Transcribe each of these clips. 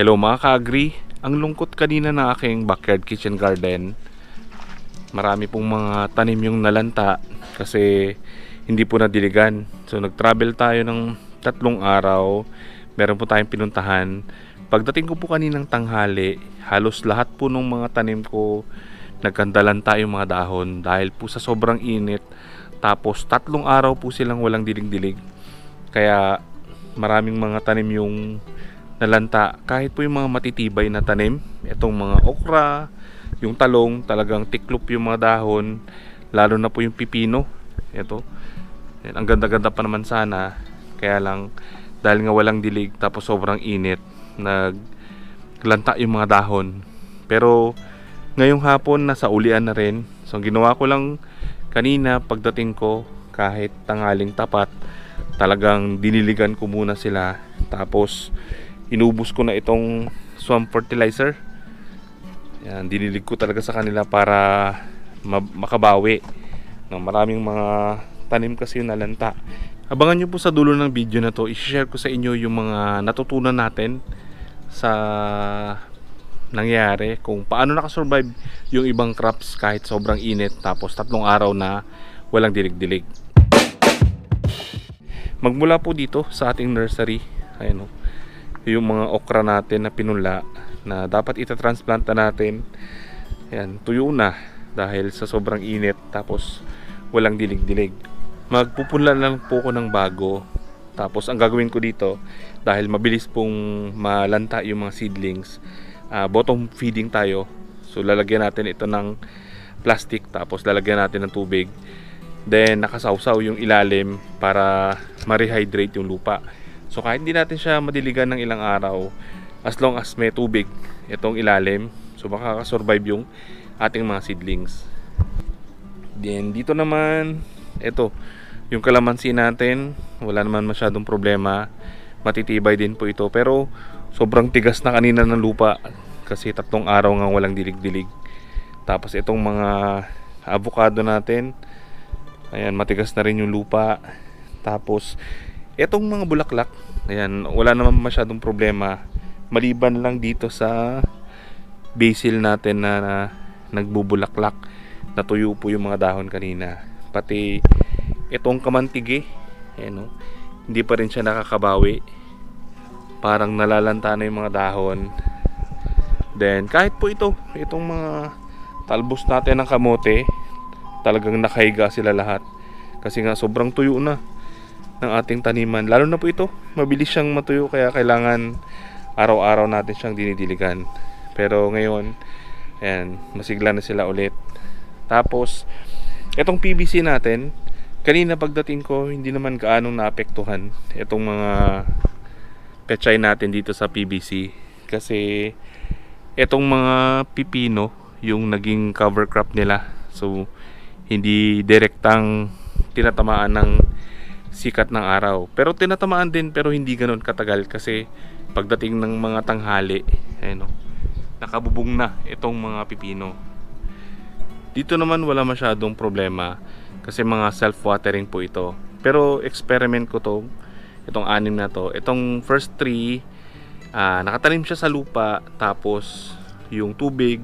Hello mga ka-agree. Ang lungkot kanina ng aking backyard kitchen garden. Marami pong mga tanim yung nalanta kasi hindi po nadiligan. So nag-travel tayo ng tatlong araw. Meron po tayong pinuntahan. Pagdating ko po kaninang tanghali, halos lahat po ng mga tanim ko nagkandalan tayo mga dahon dahil po sa sobrang init. Tapos tatlong araw po silang walang dilig-dilig. Kaya maraming mga tanim yung nalanta. Kahit po yung mga matitibay na tanim, itong mga okra, yung talong, talagang tiklop yung mga dahon. Lalo na po yung pipino. Ito. Ang ganda-ganda pa naman sana. Kaya lang, dahil nga walang dilig, tapos sobrang init, naglanta yung mga dahon. Pero, ngayong hapon, nasa ulian na rin. So, ginawa ko lang kanina, pagdating ko, kahit tangaling tapat, talagang diniligan ko muna sila. Tapos, inubos ko na itong swamp fertilizer. Yan, dinilig ko talaga sa kanila para ma- makabawi ng maraming mga tanim kasi yung nalanta. Abangan nyo po sa dulo ng video na to, i-share ko sa inyo yung mga natutunan natin sa nangyari kung paano nakasurvive yung ibang crops kahit sobrang init tapos tatlong araw na walang dilig-dilig. Magmula po dito sa ating nursery, ayun o, yung mga okra natin na pinula na dapat itatransplant na natin. Ayan, tuyo na dahil sa sobrang init tapos walang dilig-dilig. Magpupunla lang po ko ng bago. Tapos ang gagawin ko dito dahil mabilis pong malanta yung mga seedlings, ah, bottom feeding tayo. So lalagyan natin ito ng plastic tapos lalagyan natin ng tubig. Then nakasawsaw yung ilalim para ma-rehydrate yung lupa. So kahit hindi natin siya madiligan ng ilang araw, as long as may tubig itong ilalim, so makakasurvive yung ating mga seedlings. Then dito naman, ito, yung kalamansi natin, wala naman masyadong problema. Matitibay din po ito. Pero sobrang tigas na kanina ng lupa kasi tatlong araw nga walang dilig-dilig. Tapos itong mga avocado natin, ayan, matigas na rin yung lupa. Tapos itong mga bulaklak, ayan, wala naman masyadong problema. Maliban lang dito sa basil natin na, na nagbubulaklak. Natuyo po yung mga dahon kanina. Pati itong kamantige, ayan, oh, hindi pa rin siya nakakabawi. Parang nalalanta na yung mga dahon. Then kahit po ito, itong mga talbos natin ng kamote, talagang nakahiga sila lahat. Kasi nga sobrang tuyo na ng ating taniman. Lalo na po ito, mabilis siyang matuyo kaya kailangan araw-araw natin siyang dinidiligan. Pero ngayon, ayan, masigla na sila ulit. Tapos, itong PVC natin, kanina pagdating ko, hindi naman gaanong naapektuhan itong mga pechay natin dito sa PVC. Kasi, itong mga pipino, yung naging cover crop nila. So, hindi direktang tinatamaan ng sikat ng araw. Pero tinatamaan din pero hindi ganoon katagal kasi pagdating ng mga tanghali, ayun oh, nakabubong na itong mga pipino. Dito naman wala masyadong problema kasi mga self-watering po ito. Pero experiment ko to, itong anim na to. Itong first tree, ah, nakatanim siya sa lupa tapos yung tubig,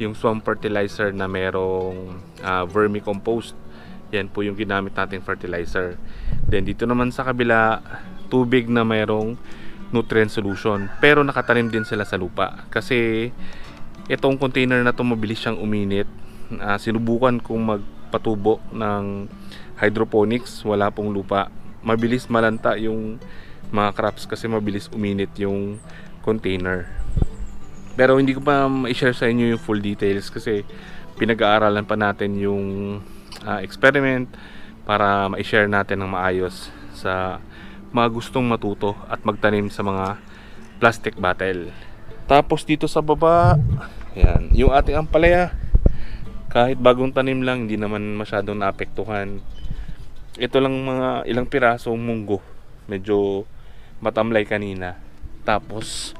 yung swamp fertilizer na merong ah, vermicompost. Yan po yung ginamit nating fertilizer. Then dito naman sa kabila, tubig na mayroong nutrient solution. Pero nakatanim din sila sa lupa. Kasi itong container na to mabilis siyang uminit. Ah, sinubukan kong magpatubo ng hydroponics. Wala pong lupa. Mabilis malanta yung mga crops kasi mabilis uminit yung container. Pero hindi ko pa ma-share sa inyo yung full details kasi pinag-aaralan pa natin yung ah, experiment para ma-share natin ng maayos sa mga gustong matuto at magtanim sa mga plastic bottle. Tapos dito sa baba, yan, yung ating ampalaya. Kahit bagong tanim lang, hindi naman masyadong naapektuhan. Ito lang mga ilang pirasong munggo. Medyo matamlay kanina. Tapos,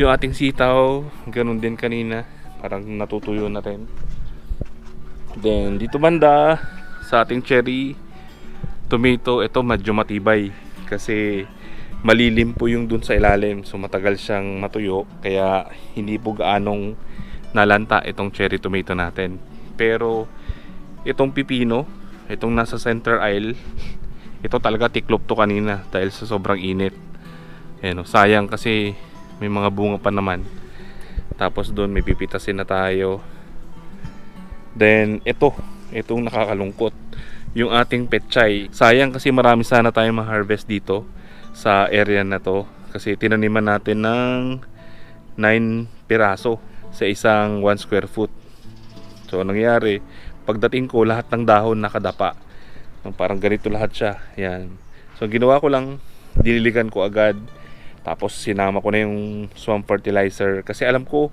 yung ating sitaw, ganun din kanina. Parang natutuyo na rin. Then, dito banda, sa ating cherry tomato, ito medyo matibay. Kasi, malilim po yung dun sa ilalim. So matagal siyang matuyo. Kaya hindi po gaanong nalanta itong cherry tomato natin. Pero itong pipino, itong nasa center aisle, ito talaga tiklop to kanina dahil sa sobrang init. Ayan, oh, sayang kasi may mga bunga pa naman. Tapos doon may pipitasin na tayo. Then ito, itong nakakalungkot. Yung ating petchay. Sayang kasi marami sana tayong ma-harvest dito sa area na to. Kasi tinaniman natin ng 9 piraso sa isang 1 square foot. So nangyari, pagdating ko lahat ng dahon nakadapa. Parang ganito lahat siya. Yan. So ginawa ko lang, diniligan ko agad. Tapos sinama ko na yung swamp fertilizer kasi alam ko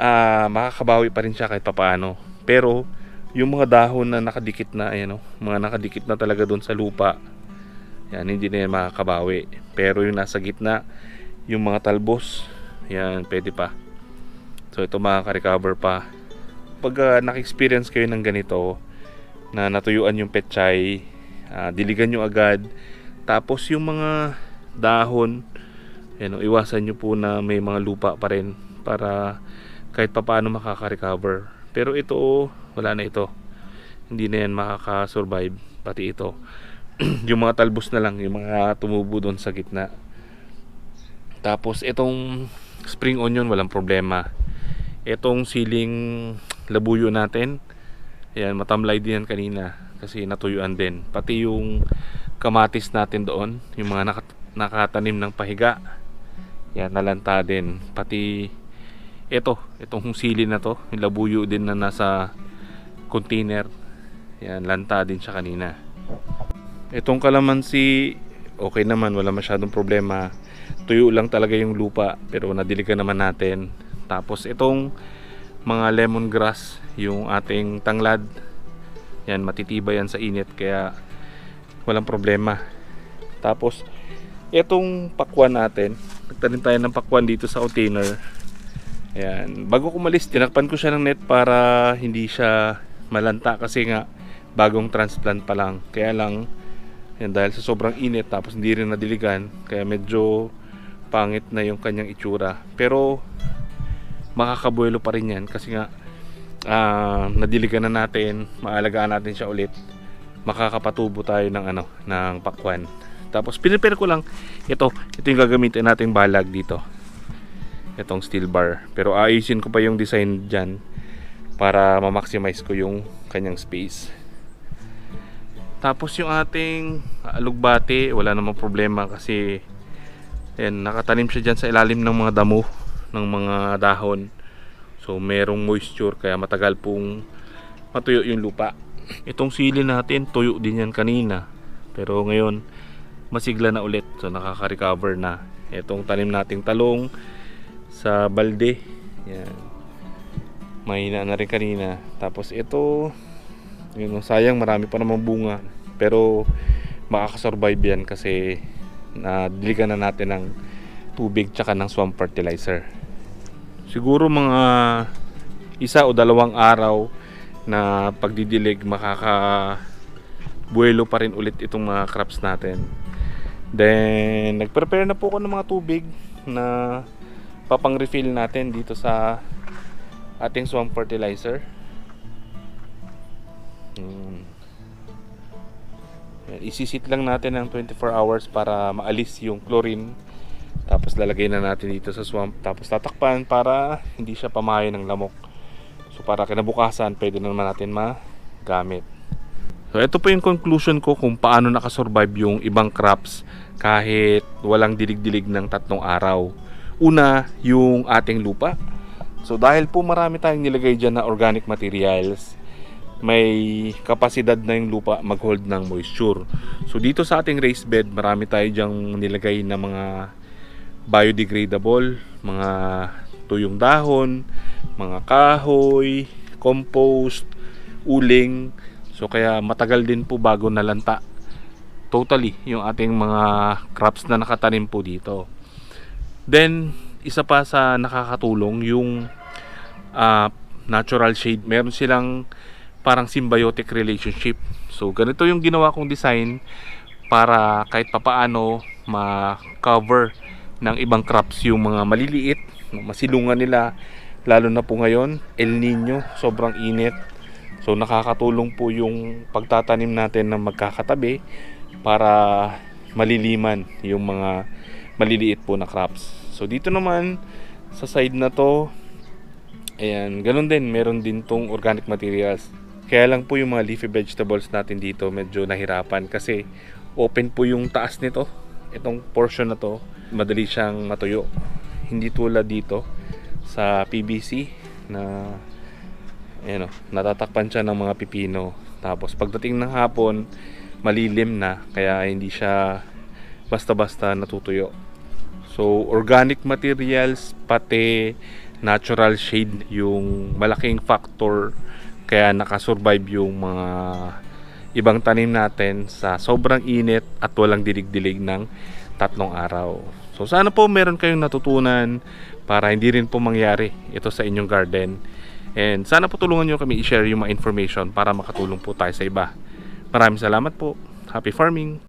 ah makakabawi pa rin siya kahit papaano. Pero yung mga dahon na nakadikit na ayan oh, mga nakadikit na talaga doon sa lupa. Yan hindi na yan makakabawi. Pero yung nasa gitna, yung mga talbos, yan pwede pa. So ito makaka-recover pa. Pag ah, naka-experience kayo ng ganito na natuyuan yung petchay, ah, diligan nyo agad. Tapos yung mga dahon, yan, oh, iwasan nyo po na may mga lupa pa rin para kahit papaano makaka-recover. Pero ito, wala na ito. Hindi na yan makaka-survive, pati ito. yung mga talbos na lang, yung mga tumubo doon sa gitna. Tapos itong spring onion, walang problema. Itong siling labuyo natin, Ayan, matamlay din yan kanina kasi natuyuan din. Pati yung kamatis natin doon, yung mga nakat- nakatanim ng pahiga. Yan, nalanta din. Pati ito, itong sili na to, yung labuyo din na nasa container. Yan, lanta din siya kanina. Itong kalamansi, okay naman, wala masyadong problema. Tuyo lang talaga yung lupa, pero nadiligan naman natin. Tapos itong mga lemongrass, yung ating tanglad. Yan, matitibay yan sa init kaya walang problema. Tapos itong pakwan natin, nagtanim tayo ng pakwan dito sa container. Ayan, bago ko umalis, tinakpan ko siya ng net para hindi siya malanta kasi nga bagong transplant pa lang. Kaya lang, yan, dahil sa sobrang init tapos hindi rin nadiligan, kaya medyo pangit na yung kanyang itsura. Pero makakabuelo pa rin yan kasi nga ah, nadiligan na natin, maalagaan natin siya ulit. Makakapatubo tayo ng ano, ng pakwan. Tapos pinipare ko lang ito, ito yung gagamitin nating balag dito. Itong steel bar. Pero ayusin ko pa yung design diyan para ma-maximize ko yung kanyang space. Tapos yung ating alugbate, wala namang problema kasi yan, nakatanim siya dyan sa ilalim ng mga damo ng mga dahon. So merong moisture kaya matagal pong matuyo yung lupa. Itong sili natin, tuyo din yan kanina. Pero ngayon, masigla na ulit. So nakaka-recover na. Itong tanim nating talong sa balde. Yan. Mahina na rin kanina. Tapos ito, yun, sayang marami pa namang bunga. Pero makakasurvive yan kasi nadiligan na natin ng tubig tsaka ng swamp fertilizer. Siguro mga isa o dalawang araw na pagdidilig makaka buwelo pa rin ulit itong mga crops natin. Then nagprepare na po ako ng mga tubig na papang refill natin dito sa ating swamp fertilizer. Hmm. Isisit lang natin ng 24 hours para maalis yung chlorine tapos lalagay na natin dito sa swamp. Tapos tatakpan para hindi siya pamahay ng lamok. So para kinabukasan, pwede na naman natin magamit. So ito po yung conclusion ko kung paano nakasurvive yung ibang crops kahit walang dilig-dilig ng tatlong araw. Una, yung ating lupa. So dahil po marami tayong nilagay dyan na organic materials, may kapasidad na yung lupa mag-hold ng moisture. So dito sa ating raised bed, marami tayo dyang nilagay na mga biodegradable, mga tuyong dahon, mga kahoy, compost, uling. So kaya matagal din po bago nalanta totally yung ating mga crops na nakatanim po dito. Then isa pa sa nakakatulong yung ah, natural shade. Meron silang parang symbiotic relationship. So ganito yung ginawa kong design para kahit papaano ma-cover ng ibang crops yung mga maliliit, masilungan nila lalo na po ngayon El Nino, sobrang init. So nakakatulong po yung pagtatanim natin ng magkakatabi para maliliman yung mga maliliit po na crops. So dito naman sa side na to, ayan, ganun din, meron din tong organic materials. Kaya lang po yung mga leafy vegetables natin dito medyo nahirapan kasi open po yung taas nito. Itong portion na to, madali siyang matuyo. Hindi tulad dito sa PVC na ayan natatakpan siya ng mga pipino. Tapos pagdating ng hapon, malilim na kaya hindi siya basta-basta natutuyo. So, organic materials pati natural shade yung malaking factor kaya nakasurvive yung mga ibang tanim natin sa sobrang init at walang dilig-dilig ng tatlong araw. So sana po meron kayong natutunan para hindi rin po mangyari ito sa inyong garden. And sana po tulungan nyo kami i-share yung mga information para makatulong po tayo sa iba. Maraming salamat po. Happy farming!